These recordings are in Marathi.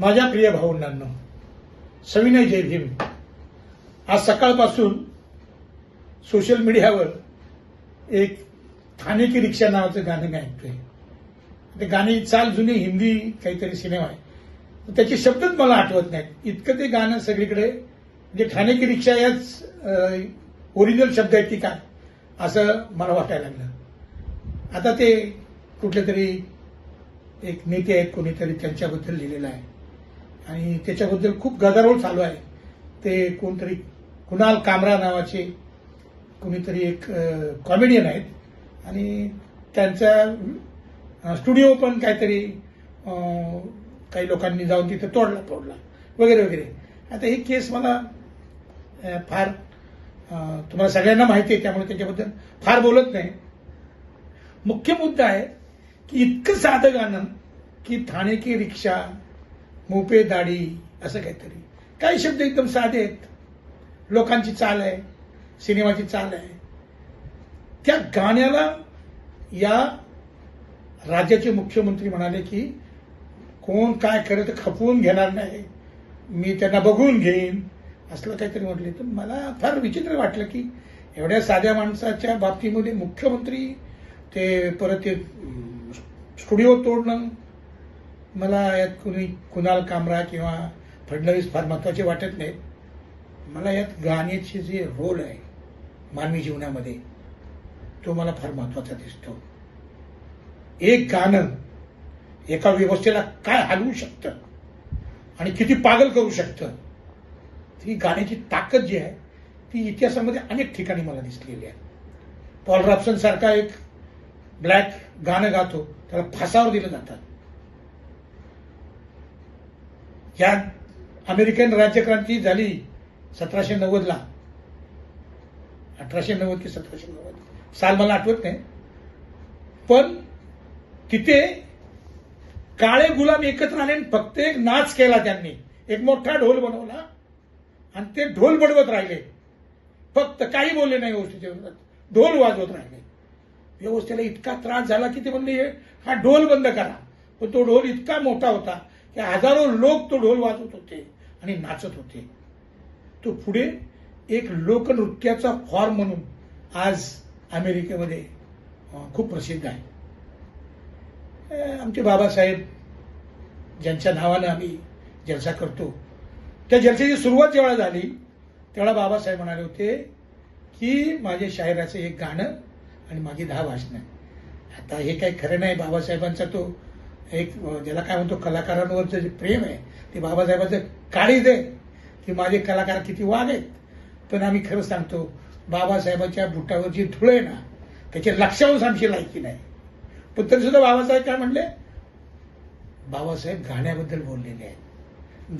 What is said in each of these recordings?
माझ्या प्रिय भावंडांनो सविनय जय भीम आज सकाळपासून सोशल मीडियावर एक ठाणे की रिक्षा नावाचं गाणं मी ऐकतोय ते गाणी चाल जुनी हिंदी काहीतरी सिनेमा आहे. त्याचे शब्दच मला आठवत नाहीत. इतकं ते गाणं सगळीकडे म्हणजे ठाणे की रिक्षा याच ओरिजिनल शब्द आहेत की? काय असं मला वाटायला लागलं. आता ते कुठले तरी एक नेते आहेत कोणीतरी त्यांच्याबद्दल लिहिलेलं आहे. आणि त्याच्याबद्दल खूप गदारोळ चालू आहे. ते कोणतरी कुणाल कामरा नावाचे कोणीतरी एक कॉमेडियन आहेत. आणि त्यांचा स्टुडिओ पण काहीतरी काही लोकांनी जाऊन तिथे तोडला तोडला वगैरे वगैरे. आता ही केस मला फार तुम्हाला सगळ्यांना माहिती आहे त्यामुळे त्याच्याबद्दल फार बोलत नाही. मुख्य मुद्दा आहे की इतकं साधं गाणं की ठाणे की रिक्षा मोपे दाढी असं काहीतरी. काही शब्द एकदम साधे आहेत. लोकांची चाल आहे सिनेमाची चाल आहे. त्या गाण्याला या राज्याचे मुख्यमंत्री म्हणाले की कोण काय करत खपवून घेणार नाही. मी त्यांना बघून घेईन. असलं काहीतरी म्हटले. तर मला फार विचित्र वाटलं की एवढ्या साध्या माणसाच्या बाबतीमध्ये मुख्यमंत्री ते परत ते स्टुडिओ तोडणं मला यात कुणी कुणाल कामरा किंवा फडणवीस फार महत्त्वाचे वाटत नाहीत. मला यात गाण्याचे जे रोल आहे मानवी जीवनामध्ये तो मला फार महत्त्वाचा दिसतो. एक गाणं एका व्यवस्थेला काय हलवू शकतं आणि किती पागल करू शकतं ती गाण्याची ताकद जी आहे ती इतिहासामध्ये अनेक ठिकाणी मला दिसलेली आहे. पॉल रॉप्सन सारखा एक ब्लॅक गाणं गातो त्याला फासावर दिलं जातात. ह्या अमेरिकन राज्यक्रांती झाली सतराशे नव्वदला. अठराशे नव्वद की सतराशे नव्वद. साल मला आठवत नाही. पण तिथे काळे गुलाम एकत्र आले आणि फक्त एक नाच केला त्यांनी. एक मोठा ढोल बनवला आणि ते ढोल बडवत राहिले. फक्त काही बोलले नाही गोष्टीच्या विरोधात. ढोल वाजवत राहिले. व्यवस्थेला इतका त्रास झाला की ते म्हणले हा ढोल बंद करा. पण तो ढोल इतका मोठा होता. की हजारो लोक तो ढोल वाजवत होते आणि नाचत होते. तो पुढे एक लोकनृत्याचा फॉर्म म्हणून आज अमेरिकेमध्ये खूप प्रसिद्ध आहे. आमचे बाबासाहेब ज्यांच्या नावानं आम्ही जलसा करतो त्या जलसेची सुरुवात जेव्हा झाली तेव्हा बाबासाहेब म्हणाले होते की माझे शायराचं एक गाणं आणि माझी दहा भाषणं आता हे काही खरं नाही बाबासाहेबांचा तो एक ज्याला काय म्हणतो कलाकारांवरचं जे प्रेम आहे ते बाबासाहेबांचं काळीज आहे. की माझे कलाकार किती वाग आहेत. पण आम्ही खरं सांगतो बाबासाहेबांच्या बुटावर जी धुळ आहे ना त्याच्या लक्षावून आमची लायकी नाही. पण तरी सुद्धा बाबासाहेब काय म्हणले? बाबासाहेब गाण्याबद्दल बोललेले आहेत.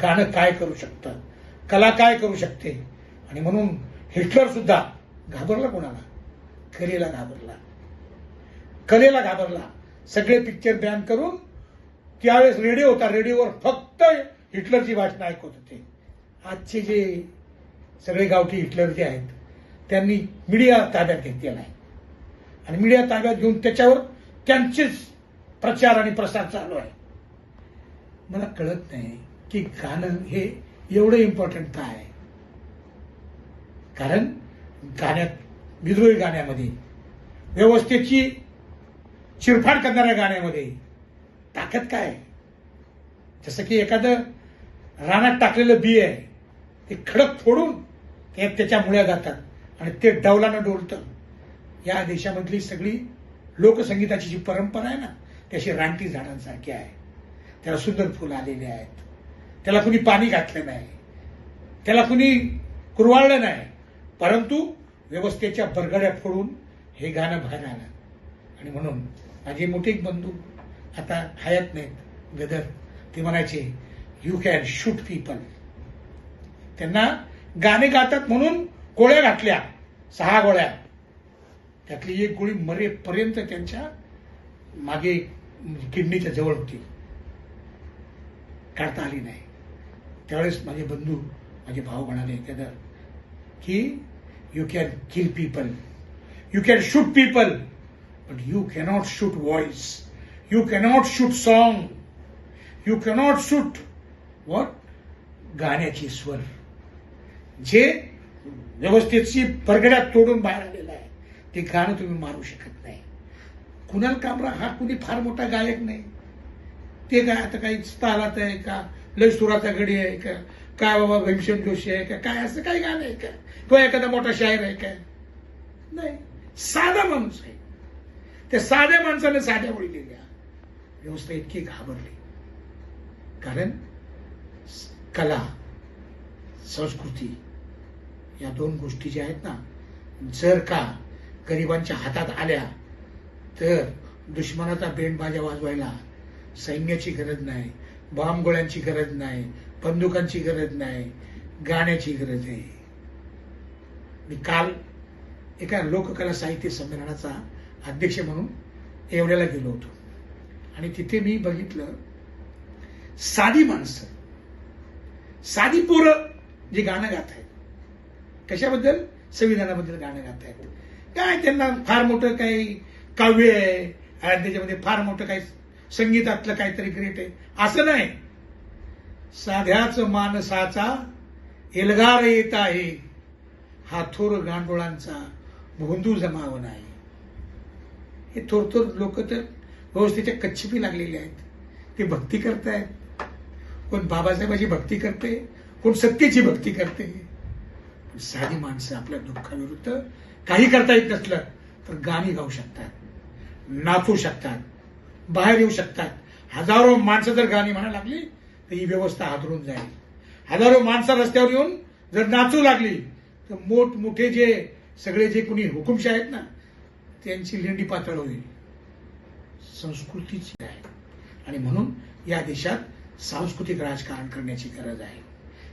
गाणं काय करू शकतं? कला काय करू शकते? आणि म्हणून हिटलर सुद्धा घाबरला कोणाला? कलेला घाबरला. कलेला घाबरला. सगळे पिक्चर बॅन करून त्यावेळेस रेडिओ होता. रेडिओवर फक्त हिटलरची भाषणं ऐकत होते. आजचे जे सगळे गावठी हिटलर जे आहेत त्यांनी मीडिया ताब्यात घेतलेला आहे. आणि मीडिया ताब्यात घेऊन त्याच्यावर त्यांचेच प्रचार आणि प्रसार चालू आहे. मला कळत नाही की गाणं हे एवढं इम्पॉर्टंट काय आहे? कारण गाण्यात विद्रोही गाण्यामध्ये व्यवस्थेची चिरफाड करणाऱ्या गाण्यामध्ये ताकद काय? जसं की एखादं रानात टाकलेलं बी आहे ते खडक फोडून ते त्याच्या मुळ्या जातात आणि ते डौलानं डोलतं. या देशामधली सगळी लोकसंगीताची जी परंपरा आहे ना त्याशी रानटी झाडांसारखी आहे. त्याला सुंदर फुलं आलेले आहेत. त्याला कुणी पाणी घातलं नाही. त्याला कुणी कुरवाळलं नाही. परंतु व्यवस्थेच्या बरगड्या फोडून हे गाणं बाहेर आलं. आणि म्हणून माझे मोठे एक बंधू आता हयात नाहीत. गदर ते म्हणायचे यू कॅन शूट पीपल त्यांना गाणे गातात म्हणून गोळ्या घातल्या. सहा गोळ्या. त्यातली एक गोळी मरेपर्यंत त्यांच्या मागे किडनीच्या जवळ होती. काढता आली नाही. त्यावेळेस माझे बंधू माझे भाऊ म्हणाले गदर की you can kill people you can shoot people but you cannot shoot voice you cannot shoot song you cannot shoot what? गाण्याची स्वर. जे व्यवस्थेची परगड्यात तोडून बाहेर आलेलं आहे ते गाणं तुम्ही मारू शकत नाही. कुणाल कामरा हा कुणी फार मोठा गायक नाही. ते काय आता काही तालात आहे का? लय सुराचा गडी आहे का? काय बाबा भीमसेन जोशी आहे का? काय असं काही गाणं आहे का? किंवा एखादा मोठा शायर आहे का? नाही. साधा माणूस आहे. त्या साध्या माणसाने साध्या ओळी लिहिल्या. व्यवस्था इतकी घाबरली. कारण कला संस्कृती या दोन गोष्टी ज्या आहेत ना जर का गरिबांच्या हातात आल्या तर दुश्मनाचा बेंडबाजा वाजवायला सैन्याची गरज नाही बॉम्बगोळ्यांची गरज नाही बंदुकांची गरज नाही गाण्याची गरज आहे. मी काल एका लोककला साहित्य संमेलनाचा अध्यक्ष म्हणून एवढ्याला गेलो होतो. आणि तिथे मी बघितलं साधी माणसं. साधी पोरं जे गाणं गात आहेत. कशाबद्दल? संविधानाबद्दल गाणं गात आहेत. काय त्यांना फार मोठं काही काव्य आहे आणि त्याच्यामध्ये फार मोठं काही संगीतातलं काहीतरी ग्रेट आहे. असं नाही. साध्याच माणसाचा एल्गार येत आहे. हा थोर गांडोळांचा भोंदू जमाव आहे हे थोर थोर लोक तर व्यवस्थेच्या कच्छपी लागलेले आहेत. ते भक्ती करतायत. कोण बाबासाहेबाची भक्ती करते कोण सत्तेची भक्ती करते. साधी माणसं आपल्या दुःखाविरुद्ध काही करता येत नसलं तर गाणी गाऊ शकतात नाचू शकतात बाहेर येऊ शकतात. हजारो माणसं जर गाणी म्हणा लागली तर ही व्यवस्था हादरून जाईल. हजारो माणसं रस्त्यावर येऊन जर नाचू लागली तर मोठमोठे जे सगळे जे कुणी हुकुमशा आहेत ना त्यांची लेंडी पातळ होईल. संस्कृतीची आहे. आणि म्हणून या देशात सांस्कृतिक राजकारण करण्याची गरज आहे.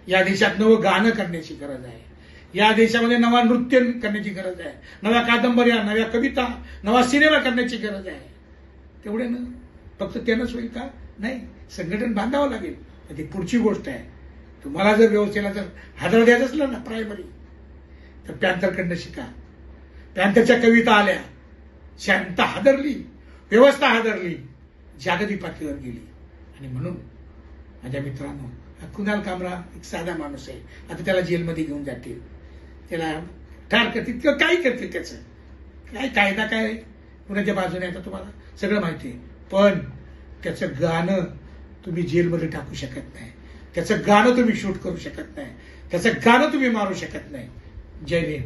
या देशात नवं गाणं करण्याची गरज आहे. या देशामध्ये नवा नृत्य करण्याची गरज आहे. नव्या कादंबऱ्या नव्या कविता नवा सिनेमा करण्याची गरज आहे. तेवढे ना? फक्त त्यानंच होईल का? नाही. संघटन बांधावं लागेल. ती पुढची गोष्ट आहे. तुम्हाला जर व्यवस्थेला जर हादर द्यायचं असलं ना प्रायमरी तर पॅन्थरकडनं शिका. पॅन्थरच्या कविता आल्या. शांत हादरली. व्यवस्था हादरली. जागतिक पातळीवर गेली. आणि म्हणून माझ्या मित्रांनो हा कुणाल कामरा एक साधा माणूस आहे. आता त्याला जेलमध्ये घेऊन जातील. त्याला ठार करतील किंवा काही करतील त्याचं. काय कायदा काय कुणाच्या बाजूने आता तुम्हाला सगळं माहिती आहे. पण त्याचं गाणं तुम्ही जेलमध्ये टाकू शकत नाही. त्याचं गाणं तुम्ही शूट करू शकत नाही. त्याचं गाणं तुम्ही मारू शकत नाही. जय भीम